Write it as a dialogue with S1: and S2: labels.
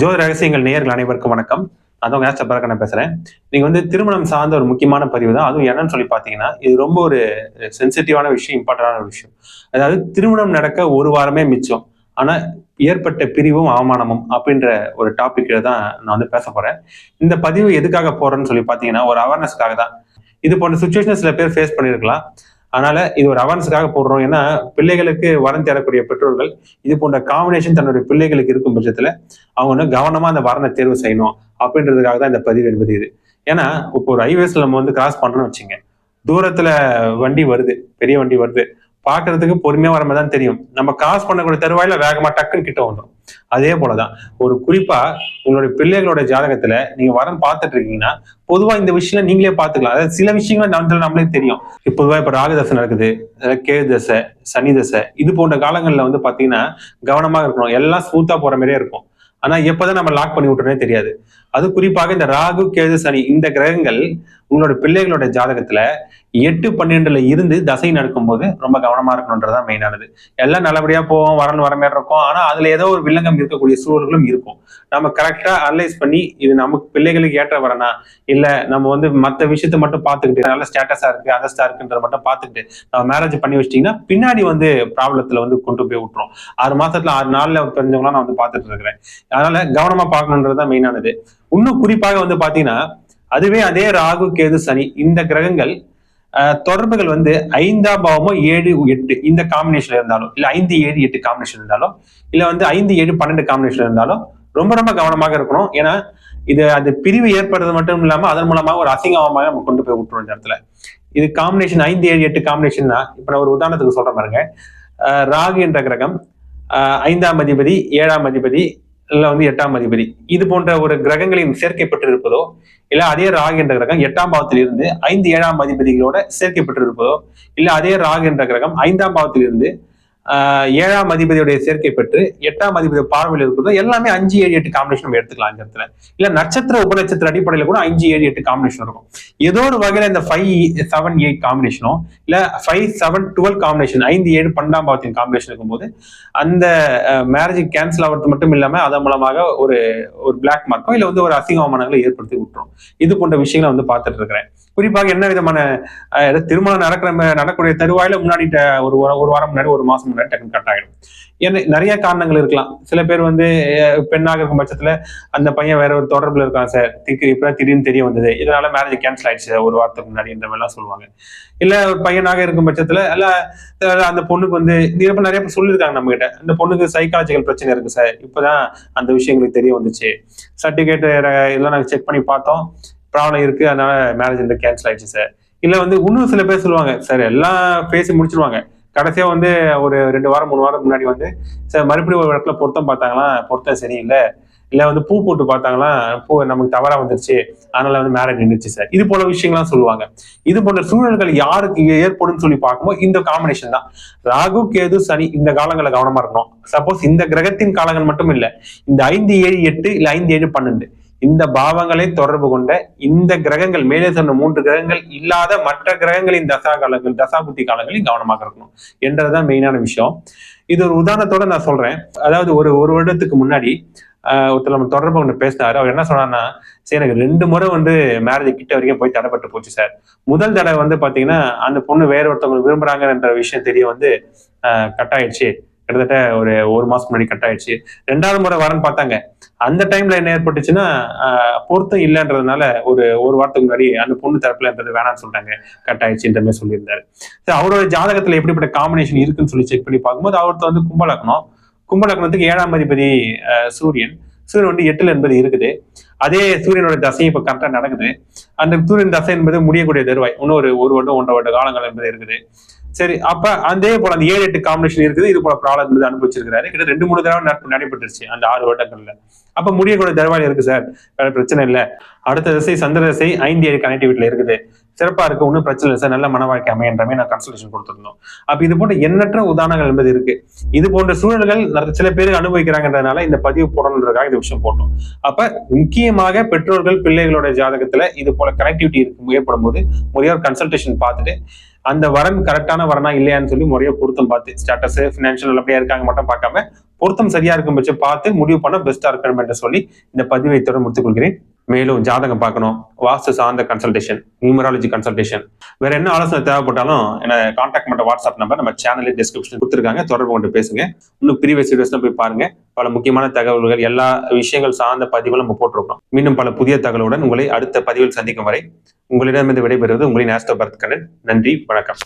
S1: ஜோதி ரகசியங்கள் நேயர்கள் அனைவருக்கும் வணக்கம். அதான் நேஸ்டர் பரக்கனை பேசுறேன். நீங்க வந்து திருமணம் சார்ந்த ஒரு முக்கியமான பதிவு தான். அதுவும் என்னன்னு சொல்லி பாத்தீங்கன்னா இது ரொம்ப ஒரு சென்சிட்டிவான விஷயம் இம்பார்ட்டன்டான ஒரு விஷயம். அதாவது திருமணம் நடக்க ஒரு வாரமே மிச்சம். ஆனா ஏற்பட்ட பிரிவும் அவமானமும் அப்படின்ற ஒரு டாபிக்ல தான் நான் வந்து பேச போறேன். இந்த பதிவு எதுக்காக போறேன்னு சொல்லி பாத்தீங்கன்னா ஒரு அவேர்னஸ்க்காக தான். இது போன்ற சுச்சுவேஷன் சில பேர் ஃபேஸ் பண்ணிருக்கலாம். அதனால இது ஒரு அவேர்னஸ்க்காக போடுறோம். ஏன்னா பிள்ளைகளுக்கு வரன் தேடக்கூடிய பெற்றோர்கள் இது போன்ற காம்பினேஷன் தன்னுடைய பிள்ளைகளுக்கு இருக்கும் பட்சத்துல அவங்க வந்து கவனமா அந்த வரனை தேர்வு செய்யணும் அப்படின்றதுக்காக தான் இந்த பதிவு என்பது இது. ஏன்னா இப்போ ஒரு ஹைவேஸ்ல நம்ம வந்து கிராஸ் பண்றோம்னு வச்சுங்க தூரத்துல வண்டி வருது பெரிய வண்டி வருது. பாக்குறதுக்கு பொறுமையா வர மாதிரி தான் தெரியும். நம்ம காசு பண்ணக்கூடிய தருவாயில வேகமா டக்குன்னு கிட்ட வந்துடும் அதே போலதான் ஒரு குறிப்பா உங்களுடைய பிள்ளைகளோட ஜாதகத்துல நீங்க வரம் பார்த்துட்டு இருக்கீங்கன்னா பொதுவா இந்த விஷயம் நீங்களே பாத்துக்கலாம் அதாவது சில விஷயங்கள் நம்ம நம்மளே தெரியும். இப்ப பொதுவா இப்ப ராகுதசை நடக்குது கேது தசை சனி தசை இது போன்ற காலங்கள்ல வந்து பாத்தீங்கன்னா கவனமா இருக்கணும். எல்லாம் ஸ்மூத்தா போற மாதிரியே இருக்கும். ஆனா எப்பதான் நம்ம லாக் பண்ணி விட்டுறனே தெரியாது. அது குறிப்பாக இந்த ராகு கேது சனி இந்த கிரகங்கள் உங்களோட பிள்ளைகளோட ஜாதகத்துல எட்டு பன்னெண்டுல இருந்து தசை நடக்கும்போது ரொம்ப கவனமா இருக்கணுன்றதான் மெயினானது எல்லாம் நல்லபடியா போவோம் வரணும் வர மாதிரி இருக்கும். ஆனா அதுல ஏதோ ஒரு வில்லங்கம் இருக்கக்கூடிய சூழல்களும் இருக்கும். நம்ம கரெக்டா அனலைஸ் பண்ணி இது நமக்கு பிள்ளைகளுக்கு ஏற்ற வரனா இல்ல நம்ம வந்து மத்த விஷயத்த மட்டும் பாத்துக்கிட்டு நல்ல ஸ்டேட்டஸா இருக்கு அதஸ்டா இருக்குன்றத மட்டும் பாத்துக்கிட்டு நம்ம மேரேஜ் பண்ணி வச்சிட்டீங்கன்னா பின்னாடி வந்து ப்ராப்ளத்துல வந்து கொண்டு போய் விட்டுரும். ஆறு மாசத்துல ஆறு நாள்ல தெரிஞ்சவங்களாம் நான் வந்து பாத்துட்டு இருக்கிறேன். அதனால கவனமா பார்க்கணுன்றதுதான் மெயினானது இன்னும் குறிப்பாக வந்து பாத்தீங்கன்னா அதுவே அதே ராகு கேது சனி இந்த கிரகங்கள் தொடர்புகள் வந்து ஐந்தாம் பாவமோ ஏழு எட்டு இந்த காம்பினேஷன் இருந்தாலும் இல்ல ஐந்து ஏழு எட்டு காம்பினேஷன் இருந்தாலும் இல்ல வந்து ஐந்து ஏழு பன்னெண்டு காம்பினேஷன் இருந்தாலும் ரொம்ப ரொம்ப கவனமாக இருக்கணும். ஏன்னா இது அது பிரிவு ஏற்படுறது மட்டும் இல்லாம அதன் மூலமாக ஒரு அசிங்கமாக நம்ம கொண்டு போய் விட்டுரும் இந்த இடத்துல. இது காம்பினேஷன் ஐந்து ஏழு எட்டு காம்பினேஷன்னா இப்போ இப்ப நான் ஒரு உதாரணத்துக்கு சொல்கிறேன் பாருங்க. ராகு என்ற கிரகம் ஐந்தாம் அதிபதி ஏழாம் அதிபதி இல்ல வந்து எட்டாம் அதிபதி. இது போன்ற ஒரு கிரகங்களின் சேர்க்கப்பட்டிருப்பதோ இல்ல அதே ராகு என்ற கிரகம் எட்டாம் பாவத்திலிருந்து ஐந்து ஏழாம் அதிபதிகளோட சேர்க்கப்பட்டிருப்பதோ இல்ல அதே ராகு என்ற கிரகம் ஐந்தாம் பாவத்திலிருந்து ஏழாம் அதிபதியுடைய சேர்க்கை பெற்று எட்டாம் அதிபதி பார்வையில் இருக்கிறதோ. எல்லாமே அஞ்சு ஏழு எட்டு காம்பினேஷன் நம்ம எடுத்துக்கலாம் இந்த இடத்துல. இல்ல நட்சத்திர உபநட்சத்திர அடிப்படையில கூட அஞ்சு ஏழு எட்டு காம்பினேஷன் இருக்கும். ஏதோ ஒரு வகையில இந்த ஃபைவ் செவன் எயிட் காம்பினேஷனோ இல்ல ஃபைவ் செவன் டுவெல் காம்பினேஷன் ஐந்து ஏழு பன்னெண்டாம் பாவத்தின் காம்பினேஷன் இருக்கும்போது அந்த மேரேஜ் கேன்சல் ஆகிறது மட்டும் இல்லாம அதன் மூலமாக ஒரு ஒரு பிளாக் மார்க்கோ இல்ல வந்து ஒரு அசிங்கமானங்களை ஏற்படுத்தி விட்டுரும். இது போன்ற விஷயங்களை வந்து பார்த்துட்டு இருக்கிறேன். குறிப்பாக என்ன விதமான திருமணம் நடக்கிற நடக்கூடிய தருவாயில முன்னாடி ஒரு ஒரு வாரம் முன்னாடி ஒரு மாசம் முன்னாடி டக்குன்னு கட் ஆகிடும் ஏன்னா நிறைய காரணங்கள் இருக்கலாம். சில பேர் வந்து பெண்ணாக இருக்கும் பட்சத்துல அந்த பையன் வேற ஒரு தொடர்புல இருக்கான் சார். திக்கு இப்ப திடீர்னு தெரிய வந்தது. இதனால மேரேஜ் கேன்சல் ஆயிடுச்சு ஒரு வாரத்துக்கு முன்னாடி இந்த மாதிரிலாம் சொல்லுவாங்க. இல்ல ஒரு பையனாக இருக்கும் பட்சத்துல இல்ல அந்த பொண்ணுக்கு வந்து இப்ப நிறைய பேர் சொல்லியிருக்காங்க நம்ம கிட்ட அந்த பொண்ணுக்கு சைக்காலஜிக்கல் பிரச்சனை இருக்கு சார். இப்பதான் அந்த விஷயங்களுக்கு தெரிய வந்துச்சு. சர்டிபிகேட் இதெல்லாம் நாங்க செக் பண்ணி பார்த்தோம். ப்ராப்ளம் இருக்கு அதனால மேரேஜ் வந்து கேன்சல் ஆயிடுச்சு சார் இல்ல வந்து இன்னும் சில பேர் சொல்லுவாங்க சார் எல்லாம் பேசி முடிச்சிருவாங்க. கடைசியா வந்து ஒரு ரெண்டு வாரம் மூணு வாரம் முன்னாடி வந்து சார் மறுபடியும் ஒரு இடத்துல பொருத்தம் பார்த்தாங்களாம் பொருத்தம் சரியில்லை. இல்ல வந்து பூ போட்டு பார்த்தாங்களா? பூ நமக்கு தவறா வந்துருச்சு. அதனால வந்து மேரேஜ் நின்றுச்சு சார் இது போல விஷயங்கள்லாம் சொல்லுவாங்க. இது போன்ற சூழல்கள் யாருக்கு ஏற்படும் சொல்லி பார்க்கும்போது இந்த காம்பினேஷன் தான். ராகு கேது சனி இந்த காலங்களில் கவனமா இருக்கணும். சப்போஸ் இந்த கிரகத்தின் காலங்கள் மட்டும் இல்ல இந்த ஐந்து ஏழு எட்டு இல்ல ஐந்து ஏழு பன்னெண்டு. இந்த பாவங்களை தொடர்பு கொண்ட இந்த கிரகங்கள் மேலே சொன்ன மூன்று கிரகங்கள் இல்லாத மற்ற கிரகங்களின் தசா காலங்கள் தசாபுத்தி காலங்களில் கவனமாக இருக்கணும் என்றதுதான் மெயினான விஷயம். இது ஒரு உதாரணத்தோட நான் சொல்றேன். அதாவது ஒரு ஒரு வருடத்துக்கு முன்னாடி ஒருத்தர் நம்ம தொடர்பு ஒன்று பேசினாரு. அவர் என்ன சொன்னார்னா சரி எனக்கு ரெண்டு முறை வந்து மேரேஜ் கிட்ட வரைக்கும் போய் தடைப்பட்டு போச்சு சார் முதல் தடவை வந்து பாத்தீங்கன்னா அந்த பொண்ணு வேற ஒருத்தவங்க விரும்புறாங்கன்ற விஷயம் தெரிய வந்து கட்டாயிடுச்சு. கிட்டத்தட்ட ஒரு ஒரு மாசம் முன்னாடி கட் ஆயிடுச்சு. ரெண்டாவது முறை வரன்னு பார்த்தாங்க. அந்த டைம்ல என்ன ஏற்பட்டுச்சுன்னா பொருத்தம் இல்லைன்றதுனால ஒரு ஒரு வாரத்துக்கு முன்னாடி அந்த பொண்ணு தரப்புலன்றது வேணாம்னு சொல்லிட்டாங்க. கட் ஆயிடுச்சுன்ற மாதிரி சொல்லியிருந்தாரு. அவரோட ஜாதகத்துல எப்படிப்பட்ட காம்பினேஷன் இருக்குன்னு சொல்லி செக் பண்ணி பார்க்கும்போது அவர்த்த வந்து கும்பலக்கணம் கும்பலக்கணத்துக்கு ஏழாம் அதிபதி சூரியன். சூரியன் வந்து எட்டுல என்பது இருக்குது. அதே சூரியனோட தசையும் இப்ப கரெக்டா நடக்குது. அந்த சூரியன் தசை என்பது முடியக்கூடிய தருவாய். இன்னும் ஒரு ஒரு வருடம் ஒன்றரை வருட காலங்கள் என்பது இருக்குது. சரி அப்ப அதே போல அந்த ஏழு எட்டு காம்பினேஷன் இருக்குது. இது போல ப்ராப்ளம் என்பது அனுபவிச்சிருக்கிறாரு. கிட்ட ரெண்டு மூணு தடவை நடைபெற்றுச்சு அந்த ஆறு வருடங்கள்ல. அப்ப முடியக்கூடிய தருவாய் இருக்கு சார். வேற பிரச்சனை இல்லை. அடுத்த திசை சந்திர திசை ஐந்து ஏழு கனெக்டிவிட்டில இருக்குது. சிறப்பா இருக்கு. ஒன்றும் பிரச்சனை இல்லை சார். நல்ல மன வாழ்க்கை அமையன்றமே நான் கன்சல்டேஷன் கொடுத்துருந்தோம். அப்ப இது போன்ற எண்ணற்ற உதாரணங்கள் என்பது இருக்கு. இது போன்ற சூழல்கள் சில பேர் அனுபவிக்கிறாங்கன்றதுனால இந்த பதிவு போடணுன்றதுக்காக இந்த விஷயம் போட்டோம். அப்ப நிச்சயமாக பெற்றோர்கள் பிள்ளைகளோட ஜாதகத்துல இது போல கனெக்டிவிட்டி ஏற்படும் போது முறையாக கன்சல்டேஷன் பார்த்துட்டு அந்த வரன் கரெக்டான வரனா இல்லையான்னு சொல்லி முறையை பொருத்தம் பார்த்து ஸ்டேட்டஸ் பினான்சியல் அப்படியா இருக்காங்க மட்டும் பார்க்காம பொருத்தம் சரியா இருக்கும் பட்சம் பார்த்து முடிவு பண்ண பெஸ்டா இருக்கணும் என்று சொல்லி இந்த பதிவை தொடர்ந்து முடித்துக் கொள்கிறேன். மேலும் ஜாதகம் பார்க்கணும். வாஸ்து சார்ந்த கன்சல்டேஷன் நியூமராலஜி கன்சல்டேஷன் வேற என்ன ஆலோசனை தேவைப்பட்டாலும் என்ன கான்டாக்ட் பண்ண வாட்ஸ்அப் நம்பர் நம்ம சேனலில் டிஸ்கிரிப்ஷன் கொடுத்துருக்காங்க. தொடர்பு கொண்டு பேசுங்க. இன்னும் ப்ரீவியஸ் வீடியோஸ்ல போய் பாருங்க. பல முக்கியமான தகவல்கள் எல்லா விஷயங்கள் சார்ந்த பதிவுகளும் நம்ம போட்டிருக்கோம். மீண்டும் பல புதிய தகவலுடன் உங்களை அடுத்த பதிவில் சந்திக்கும் வரை உங்களிடமிருந்து விடைபெறுவது உங்களின் ஆஸ்டோ பரத் கண்ணன் நன்றி வணக்கம்.